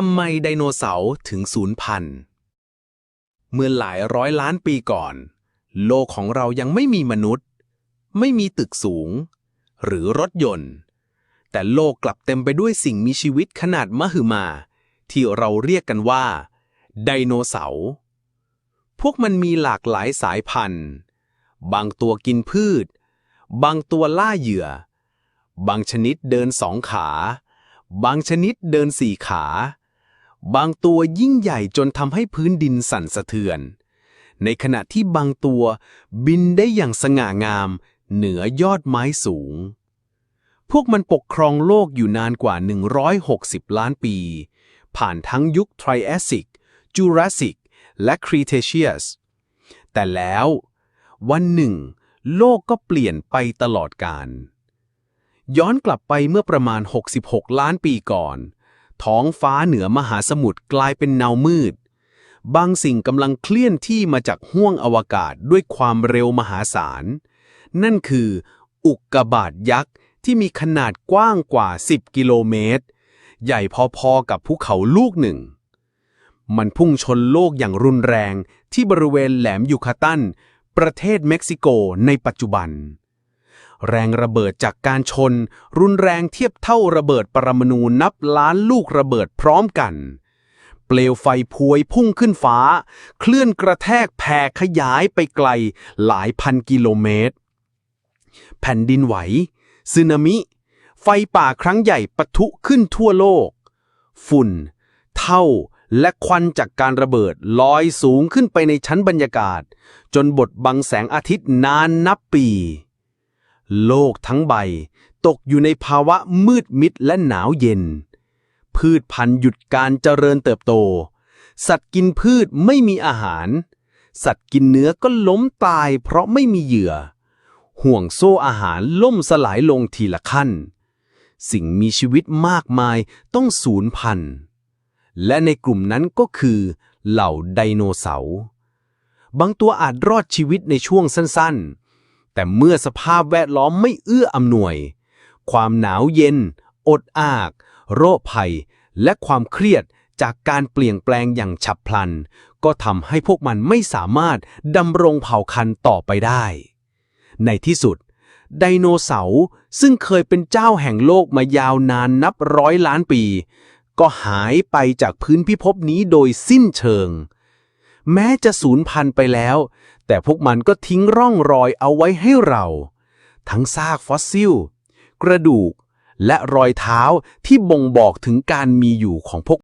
ทำไมไดโนเสาร์ถึงสูญพันธุ์ เมื่อหลายร้อยล้านปีก่อน โลกของเรายังไม่มีมนุษย์ ไม่มีตึกสูง หรือรถยนต์ แต่โลกกลับเต็มไปด้วยสิ่งมีชีวิตขนาดมหึมา ที่เราเรียกกันว่า ไดโนเสาร์พวกมันมีหลากหลายสายพันธุ์ บางตัวกินพืช บางตัวล่าเหยื่อ บางชนิดเดินสองขา บางชนิดเดินสี่ขา บางตัวยิ่งใหญ่จนทำให้พื้นดินสั่นสะเทือน ในขณะที่บางตัวบินได้อย่างสง่างาม เหนือยอดไม้สูง พวกมันปกครองโลกอยู่นานกว่า 160 ล้านปี ผ่านทั้งยุคไทรแอสิกจูราสสิกและครีเทเชียส แต่แล้ว วันหนึ่ง โลกก็เปลี่ยนไปตลอดกาลย้อนกลับไปเมื่อประมาณ 66 ล้านปีก่อน ท้องฟ้าเหนือมหาสมุทรกลายเป็นเนามืด บางสิ่งกำลังเคลื่อนที่มาจากห้วงอวกาศด้วยความเร็วมหาศาล นั่นคือ อุกกาบาตยักษ์ที่มีขนาดกว้างกว่า 10 กิโลเมตร ใหญ่พอๆกับภูเขาลูกหนึ่ง มันพุ่งชนโลกอย่างรุนแรงที่บริเวณแหลมยูคาตัน ประเทศเม็กซิโกในปัจจุบัน แรงระเบิดจากการชน รุนแรงเทียบเท่าระเบิดปรมาณูนับล้านลูกระเบิดพร้อมกัน เปลวไฟพวยพุ่งขึ้นฟ้า เคลื่อนกระแทกแผ่ขยายไปไกลหลายพันกิโลเมตร แผ่นดินไหวสึนามิ ไฟป่าครั้งใหญ่ปะทุขึ้นทั่วโลก ฝุ่น เท่าและควันจากการระเบิดลอยสูงขึ้นไปในชั้นบรรยากาศ จนบดบังแสงอาทิตย์นานนับปี โลกทั้งใบ ตกอยู่ในภาวะมืดมิดและหนาวเย็น พืชพันธุ์หยุดการเจริญเติบโต สัตว์กินพืชไม่มีอาหาร สัตว์กินเนื้อก็ล้มตายเพราะไม่มีเหยื่อ ห่วงโซ่อาหารล่มสลายลงทีละขั้น สิ่งมีชีวิตมากมายต้องสูญพันธุ์ และในกลุ่มนั้นก็คือเหล่าไดโนเสาร์ บางตัวอาจรอดชีวิตในช่วงสั้นๆ แต่เมื่อสภาพแวดล้อมไม่เอื้ออำนวย ความหนาวเย็น อดอาก โรคภัย และความเครียดจากการเปลี่ยนแปลงอย่างฉับพลัน ก็ทำให้พวกมันไม่สามารถดำรงเผ่าพันธุ์ต่อไปได้ ในที่สุด ไดโนเสาร์ซึ่งเคยเป็นเจ้าแห่งโลกมายาวนานนับร้อยล้านปี ก็หายไปจากพื้นพิภพนี้โดยสิ้นเชิง แม้จะสูญพันธุ์ไปแล้ว แต่พวกมันก็ทิ้งร่องรอยเอาไว้ให้เรา ทั้งซากฟอสซิล กระดูก และรอยเท้าที่บ่งบอกถึงการมีอยู่ของพวก